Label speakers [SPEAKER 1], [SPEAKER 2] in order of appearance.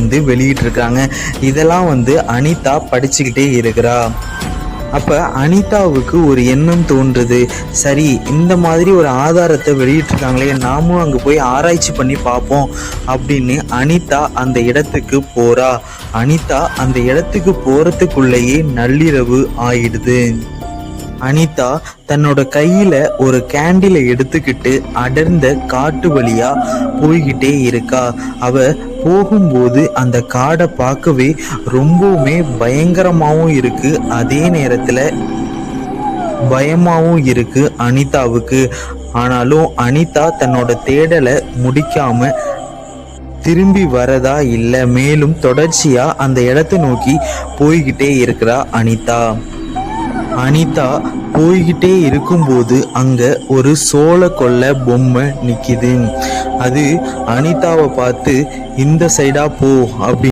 [SPEAKER 1] வந்து வெளியிட்டிருக்காங்க. இதெல்லாம் வந்து அனிதா படிச்சுக்கிட்டே இருக்கிறா. அப்போ அனிதாவுக்கு ஒரு எண்ணம் தோன்றுது. சரி இந்த மாதிரி ஒரு ஆதாரத்தை வெளியிட்டிருக்காங்களே நாமும் அங்கே போய் ஆராய்ச்சி பண்ணி பார்ப்போம் அப்படின்னு அனிதா அந்த இடத்துக்கு போகிறா அனிதா அந்த இடத்துக்கு போகிறதுக்குள்ளேயே நள்ளிரவு ஆயிடுது. அனிதா தன்னோட கையில் ஒரு கேண்டிலை எடுத்துக்கிட்டு அடர்ந்த காட்டு வழியாக போய்கிட்டே இருக்கா. அவ போகும்போது அந்த காடை பார்க்கவே ரொம்பவுமே பயங்கரமாகவும் இருக்குது அதே நேரத்தில் பயமாகவும் இருக்குது அனிதாவுக்கு. ஆனாலும் அனிதா தன்னோட தேடலை முடிக்காமல் திரும்பி வரதா இல்லை மேலும் தொடர்ச்சியாக அந்த இடத்தை நோக்கி போய்கிட்டே இருக்கிறா அனிதா. அனிதா போய்கிட்டே இருக்கும்போது அங்கே ஒரு சோள கொல்ல பொம்மை நிற்கிது அது அனிதாவை பார்த்து இந்த சைடா போ அப்படி